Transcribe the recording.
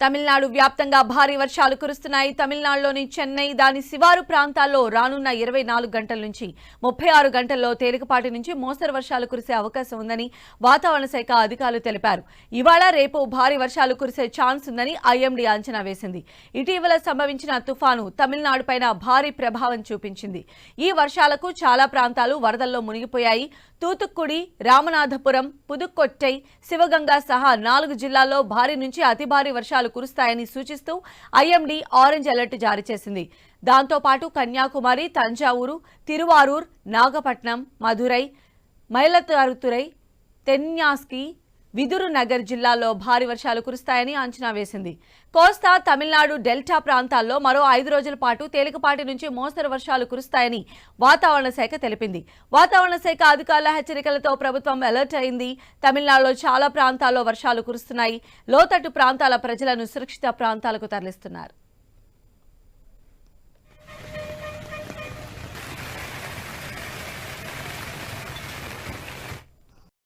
తమిళనాడు వ్యాప్తంగా భారీ వర్షాలు కురుస్తున్నాయి. తమిళనాడులోని చెన్నై దాని శివారు ప్రాంతాల్లో రానున్న ఇరవై నాలుగు గంటల నుంచి ముప్పై ఆరు గంటల్లో తేలికపాటి నుంచి మోస్తరు వర్షాలు కురిసే అవకాశం ఉందని వాతావరణ శాఖ అధికారులు తెలిపారు. ఇవాళ రేపు భారీ వర్షాలు కురిసే ఛాన్స్ ఉందని ఐఎండీ అంచనా వేసింది. ఇటీవల సంభవించిన తుఫాను తమిళనాడుపైన భారీ ప్రభావం చూపించింది. ఈ వర్షాలకు చాలా ప్రాంతాలు వరదల్లో మునిగిపోయాయి. తూతుక్కుడి రామనాథపురం పుదుక్కొట్టై శివగంగా సహా నాలుగు జిల్లాల్లో భారీ నుంచి అతి భారీ వర్షాలు కురుస్తాయని సూచిస్తూ ఐఎండీ ఆరెంజ్ అలర్ట్ జారీ చేసింది. దాంతో పాటు కన్యాకుమారి తంజావూరు తిరువారూర్ నాగపట్నం మధురై మైలతారుతురై తెన్యాస్కి విదురు నగర్ జిల్లాలో భారీ వర్షాలు కురుస్తాయని అంచనా వేసింది. కోస్తా తమిళనాడు డెల్టా ప్రాంతాల్లో మరో ఐదు రోజుల పాటు తేలికపాటి నుంచి మోస్తరు వర్షాలు కురుస్తాయని వాతావరణ శాఖ తెలిపింది. వాతావరణ శాఖ అధికారుల హెచ్చరికలతో ప్రభుత్వం అలర్ట్ అయింది. తమిళనాడులో చాలా ప్రాంతాల్లో వర్షాలు కురుస్తున్నాయి. లోతట్టు ప్రాంతాల ప్రజలను సురక్షిత ప్రాంతాలకు తరలిస్తున్నారు.